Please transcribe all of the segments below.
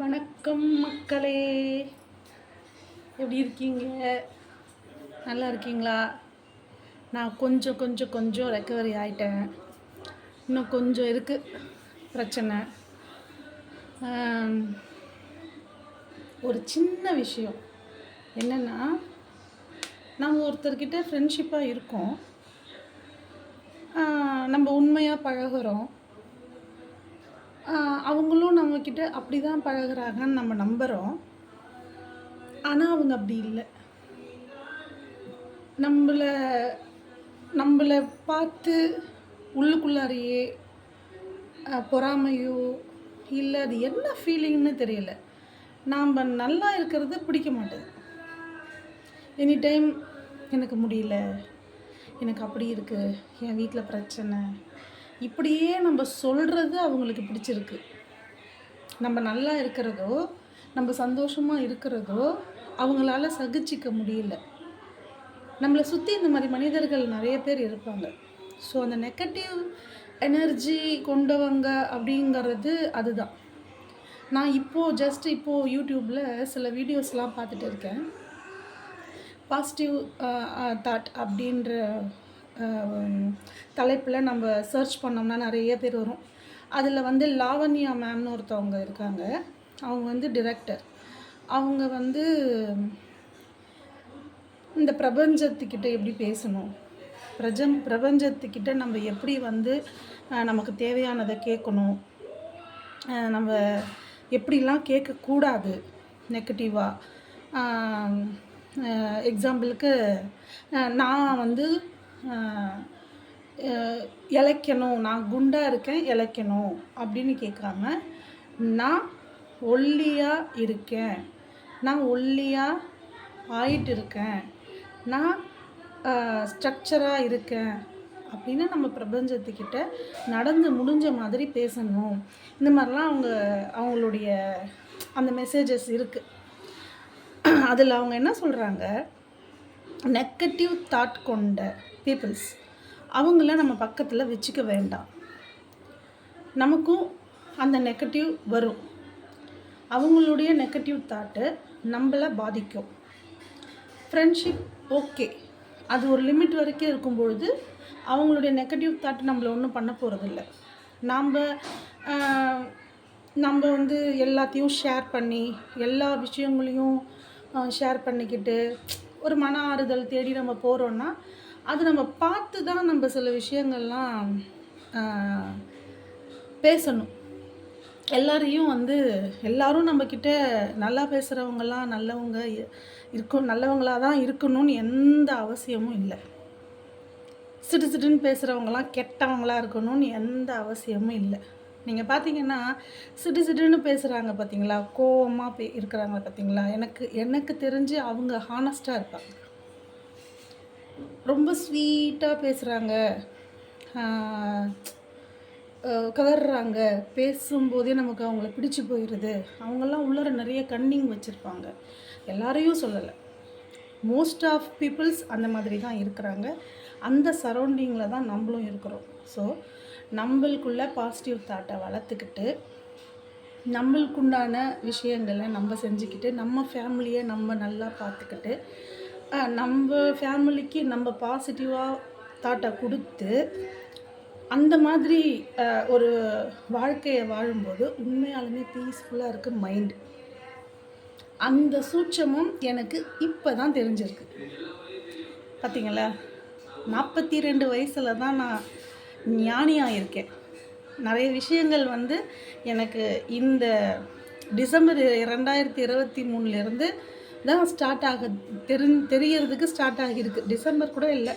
வணக்கம் மக்களே. எப்படி இருக்கீங்க? நல்லா இருக்கீங்களா? நான் கொஞ்சம் கொஞ்சம் கொஞ்சம் ரெக்கவரி ஆகிட்டேன் இன்னும் கொஞ்சம் இருக்குது பிரச்சனை. ஒரு சின்ன விஷயம். என்னென்னா நம்ம ஒருத்தர்கிட்ட ஃப்ரெண்ட்ஷிப்பாக இருக்கோம். நம்ம உண்மையாக பழகுறோம். அவங்களும் நம்மக்கிட்ட அப்படி தான் பழகுறாங்கன்னு நம்ம நம்புகிறோம் ஆனால் அவங்க அப்படி இல்லை. நம்மளை நம்மளை பார்த்து உள்ளுக்குள்ளாரையே பொறாமையோ இல்லை அது என்ன ஃபீலிங்னு தெரியல. நாம் நல்லா இருக்கிறது பிடிக்க மாட்டேது. எனி டைம் எனக்கு முடியல எனக்கு அப்படி இருக்குது என் வீட்டில் பிரச்சனை இப்படியே நம்ம சொல்கிறது அவங்களுக்கு பிடிச்சிருக்கு. நம்ம நல்லா இருக்கிறதோ நம்ம சந்தோஷமாக இருக்கிறதோ அவங்களால சகிச்சிக்க முடியல. நம்மளை சுற்றி இந்த மாதிரி மனிதர்கள் நிறைய பேர் இருப்பாங்க. ஸோ அந்த நெகட்டிவ் எனர்ஜி கொண்டவங்க அப்படிங்கிறது அதுதான். நான் இப்போது ஜஸ்ட் இப்போது யூடியூப்பில் சில வீடியோஸ்லாம் பார்த்துட்டு இருக்கேன். பாசிட்டிவ் தாட் அப்படின்ற தலைப்பில் நம்ம சர்ச் பண்ணோம்னா நிறைய பேர் வரும். அதில் வந்து லாவண்யா மேம்னு ஒருத்தவங்க இருக்காங்க. அவங்க வந்து டிரெக்டர் அவங்க வந்து இந்த பிரபஞ்சத்துக்கிட்ட எப்படி பேசணும்? பிரஜம் பிரபஞ்சத்துக்கிட்ட நம்ம எப்படி வந்து நமக்கு தேவையானதை கேட்கணும்? நம்ம எப்படிலாம் கேட்கக்கூடாது? நெகட்டிவாக எக்ஸாம்பிளுக்கு நான் வந்து இழைக்கணும் இளைக்கணும் நான் குண்டாக இருக்கேன் இளைக்கணும் அப்படின்னு கேட்காம நான் ஒல்லியாக இருக்கேன் நான் ஒல்லியாக ஆயிட்டு இருக்கேன் நான் ஸ்ட்ரக்சராக இருக்கேன் அப்படின்னு நம்ம பிரபஞ்சத்துக்கிட்ட நடந்து முடிஞ்ச மாதிரி பேசணும். இந்த மாதிரிலாம் அவங்க அவங்களுடைய அந்த மெசேஜஸ் இருக்குது அதில் அவங்க என்ன சொல்கிறாங்க நெகட்டிவ் தாட் கொண்ட பீப்புள்ஸ் அவங்கள நம்ம பக்கத்தில் வச்சுக்க வேண்டாம். நமக்கும் அந்த நெகட்டிவ் வரும். அவங்களுடைய நெகட்டிவ் தாட்டு நம்மளை பாதிக்கும். ஃப்ரெண்ட்ஷிப் ஓகே அது ஒரு லிமிட் வரைக்கும் இருக்கும் பொழுது அவங்களுடைய நெகட்டிவ் தாட் நம்மளை ஒன்றும் பண்ண போகிறதில்ல நாம் நம்ம வந்து எல்லாத்தையும் ஷேர் பண்ணி எல்லா விஷயங்களையும் ஷேர் பண்ணிக்கிட்டு ஒரு மன ஆறுதல் தேடி நம்ம போகிறோன்னா அது நம்ம பார்த்து தான் நம்ம சில விஷயங்கள்லாம் பேசணும். எல்லாரையும் வந்து எல்லாரும் நம்மக்கிட்ட நல்லா பேசுகிறவங்கலாம் நல்லவங்க இருக்கும் நல்லவங்களாக தான் இருக்கணும்னு எந்த அவசியமும் இல்லை. சிட்டு சிட்டுன்னு பேசுகிறவங்களாம் கெட்டவங்களா இருக்கணும்னு எந்த அவசியமும் இல்லை. நீங்கள் பார்த்தீங்கன்னா சிடு சிடுன்னு பேசுகிறாங்க பார்த்தீங்களா கோவமாக பே இருக்கிறாங்க பார்த்தீங்களா எனக்கு எனக்கு தெரிஞ்சு அவங்க ஹானஸ்ட்டாக இருப்பாங்க. ரொம்ப ஸ்வீட்டாக பேசுகிறாங்க கதறாங்க. பேசும்போதே நமக்கு அவங்கள பிடிச்சி போயிடுது அவங்கெல்லாம் உள்ளார நிறைய கன்னிங் வச்சுருப்பாங்க. எல்லாரையும் சொல்லலை. மோஸ்ட் ஆஃப் பீப்புள்ஸ் அந்த மாதிரி தான் இருக்கிறாங்க. அந்த சரௌண்டிங்கில் தான் நம்மளும் இருக்கிறோம். ஸோ நம்மளுக்குள்ள பாசிட்டிவ் தாட்டை வளர்த்துக்கிட்டு நம்மளுக்குண்டான விஷயங்களை நம்ம செஞ்சுக்கிட்டு நம்ம ஃபேமிலியை நம்ம நல்லா பார்த்துக்கிட்டு நம்ம ஃபேமிலிக்கு நம்ம பாசிட்டிவாக தாட்டை கொடுத்து அந்த மாதிரி ஒரு வாழ்க்கையை வாழும்போது உண்மையாலுமே பீஸ்ஃபுல்லாக இருக்குது மைண்டு அந்த சூட்சமும் எனக்கு இப்போ தான் தெரிஞ்சிருக்கு. பார்த்தீங்களா நாற்பத்தி ரெண்டு வயசில் தான் நான் ஞானியாக இருக்கேன் நிறைய விஷயங்கள் வந்து எனக்கு இந்த டிசம்பர் ரெண்டாயிரத்தி இருபத்தி மூணுலேருந்து தான் ஸ்டார்ட் ஆக தெரி தெரியறதுக்கு ஸ்டார்ட் ஆகியிருக்கு. டிசம்பர் கூட இல்லை.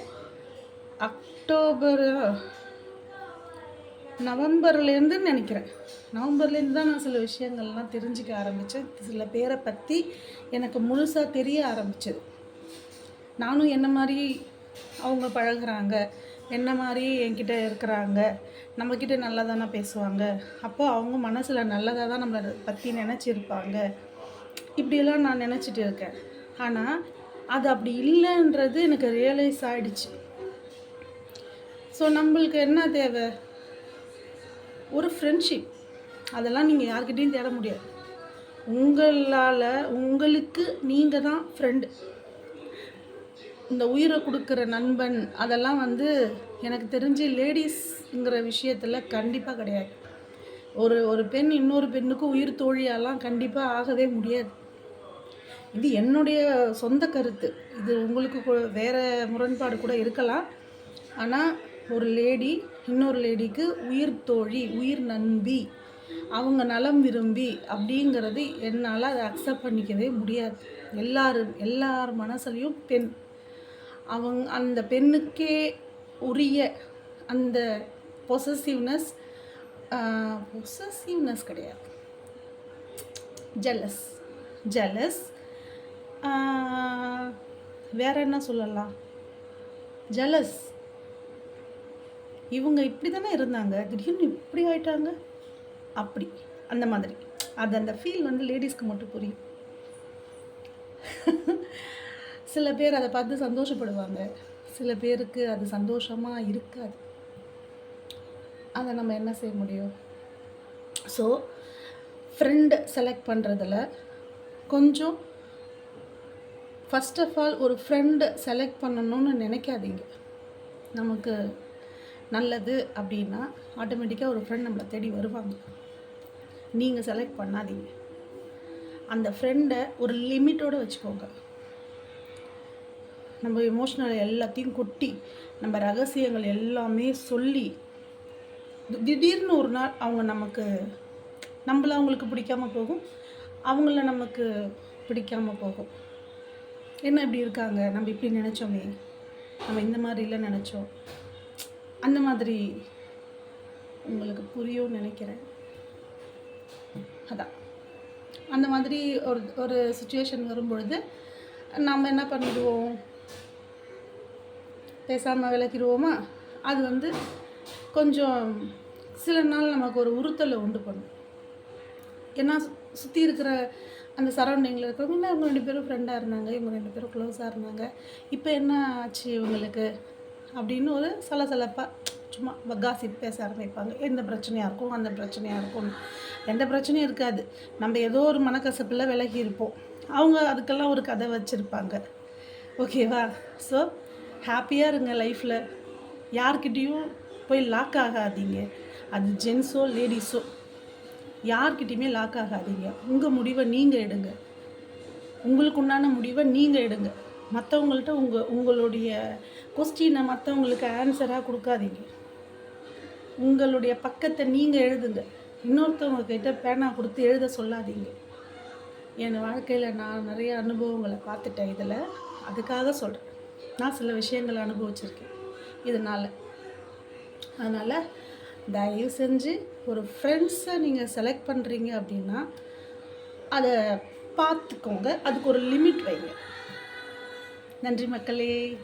அக்டோபர் நவம்பர்லேருந்து நினைக்கிறேன். நவம்பர்லேருந்து தான் நான் சில விஷயங்கள்லாம் தெரிஞ்சுக்க ஆரம்பித்தேன் சில பேரை பற்றி எனக்கு முழுசாக தெரிய ஆரம்பிச்சது. நானும் என்ன மாதிரி அவங்க பழகுறாங்க என்ன மாதிரி என்கிட்ட இருக்கிறாங்க? நம்மக்கிட்ட நல்லா தானே பேசுவாங்க? அப்போது அவங்க மனசில் நல்லதாக தான் நம்மளை பற்றி நினச்சிருப்பாங்க. இப்படியெல்லாம் நான் நினச்சிட்டு இருக்கேன். ஆனால் அது அப்படி இல்லைன்றது எனக்கு ரியலைஸ் ஆகிடுச்சு ஸோ நம்மளுக்கு என்ன தேவை? ஒரு ஃப்ரெண்ட்ஷிப் அதெல்லாம் நீங்கள் யார்கிட்டையும் தேட முடியாது. உங்களால் உங்களுக்கு நீங்கள் தான் ஃப்ரெண்டு இந்த உயிரை கொடுக்குற நண்பன் அதெல்லாம் வந்து எனக்கு தெரிஞ்சு லேடிஸ்ங்கிற விஷயத்தில் கண்டிப்பாக கிடையாது. ஒரு ஒரு பெண் இன்னொரு பெண்ணுக்கு உயிர் தோழியாலாம் கண்டிப்பாக ஆகவே முடியாது. இது என்னுடைய சொந்த கருத்து. இது உங்களுக்கு வேறு முரண்பாடு கூட இருக்கலாம். ஆனால் ஒரு லேடி இன்னொரு லேடிக்கு உயிர் தோழி உயிர் நம்பி அவங்க நலம் விரும்பி அப்படிங்கிறது என்னால் அதை அக்செப்ட் பண்ணிக்கவே முடியாது. எல்லாரும் எல்லார் மனசுலையும் பெண். அவங்க அந்த பெண்ணுக்கே உரிய அந்த பொசசிவ்னஸ் பொசசிவ்னஸ் கிடையாது. ஜெலஸ் ஜெலஸ் வேற என்ன சொல்லலாம்? ஜெலஸ் இவங்க இப்படி தானே இருந்தாங்க? திடீர்னு இப்படி ஆயிட்டாங்க? அப்படி. அந்த மாதிரி. அது அந்த ஃபீல் வந்து லேடிஸ்க்கு மட்டும் புரியும். சில பேர் அதை பார்த்து சந்தோஷப்படுவாங்க. சில பேருக்கு அது சந்தோஷமாக இருக்காது. அதை நம்ம என்ன செய்ய முடியும்? ஸோ ஃப்ரெண்டு செலக்ட் பண்ணுறதுல கொஞ்சம் ஃபஸ்ட் ஆஃப் ஆல் ஒரு ஃப்ரெண்டு செலக்ட் பண்ணணும்னு நினைக்காதீங்க. நமக்கு நல்லது அப்படின்னா ஆட்டோமேட்டிக்காக ஒரு ஃப்ரெண்ட் நம்மளை தேடி வருவாங்க. நீங்கள் செலக்ட் பண்ணாதீங்க. அந்த ஃப்ரெண்டை ஒரு லிமிட்டோடு வச்சுக்கோங்க. நம்ம எமோஷ்னல் எல்லாத்தையும் கொட்டி நம்ம ரகசியங்கள் எல்லாமே சொல்லி திடீர்னு ஒரு நாள் அவங்க நமக்கு நம்மள அவங்களுக்கு பிடிக்காம போகும் அவங்கள நமக்கு பிடிக்காமல் போகும். என்ன இப்படி இருக்காங்க? நம்ம இப்படி நினச்சோமே. நம்ம இந்த மாதிரிலாம் நினச்சோம். அந்த மாதிரி உங்களுக்கு புரியும் நினைக்கிறேன். அதான். அந்த மாதிரி ஒரு ஒரு சுச்சுவேஷன் வரும்பொழுது நம்ம என்ன பண்ணிடுவோம்? பேசாமல் விளக்கிடுவோமா அது வந்து கொஞ்சம் சில நாள் நமக்கு ஒரு உறுத்தலை உண்டு பண்ணும். ஏன்னா சுற்றி இருக்கிற அந்த சரௌண்டிங்கில் இருக்கிறவங்க இல்லை இவங்க ரெண்டு பேரும் ஃப்ரெண்டாக இருந்தாங்க? இவங்க ரெண்டு பேரும் க்ளோஸாக இருந்தாங்க? இப்போ என்ன ஆச்சு இவங்களுக்கு? அப்படின்னு ஒரு சலசலப்பாக சும்மா காசிப் பேச ஆரம்பிப்பாங்க. எந்த பிரச்சனையாக இருக்கும்? அந்த பிரச்சனையாக இருக்கும்? எந்த பிரச்சனையும் இருக்காது. நம்ம ஏதோ ஒரு மனக்கசப்பில் விலகி இருப்போம். அவங்க அதுக்கெல்லாம் ஒரு கதை வச்சுருப்பாங்க. ஓகேவா? ஸோ ஹாப்பியாக இருங்க லைஃப்பில் யார்கிட்டேயும் போய் லாக் ஆகாதீங்க. அது ஜென்ஸோ லேடிஸோ யார்கிட்டையுமே லாக் ஆகாதீங்க. உங்கள் முடிவை நீங்கள் எடுங்க. உங்களுக்கு உண்டான முடிவை நீங்கள் எடுங்க. மற்றவங்கள்ட்ட உங்கள் உங்களுடைய கொஸ்டினை மற்றவங்களுக்கு ஆன்சராக கொடுக்காதீங்க. உங்களுடைய பக்கத்தை நீங்கள் எழுதுங்க. இன்னொருத்தவங்க கிட்ட பேனா கொடுத்து எழுத சொல்லாதீங்க. என் வாழ்க்கையில் நான் நிறைய அனுபவங்களை பார்த்துட்டேன் இதில். அதுக்காக சொல்கிறேன் நான் சில விஷயங்களை அனுபவிச்சிருக்கேன் இதனால். அதனால் தயவு செஞ்சு ஒரு ஃப்ரெண்ட்ஸை நீங்கள் செலக்ட் பண்ணுறீங்க அப்படின்னா அதை பார்த்துக்கோங்க. அதுக்கு ஒரு லிமிட் வைங்க. நன்றி மக்களே.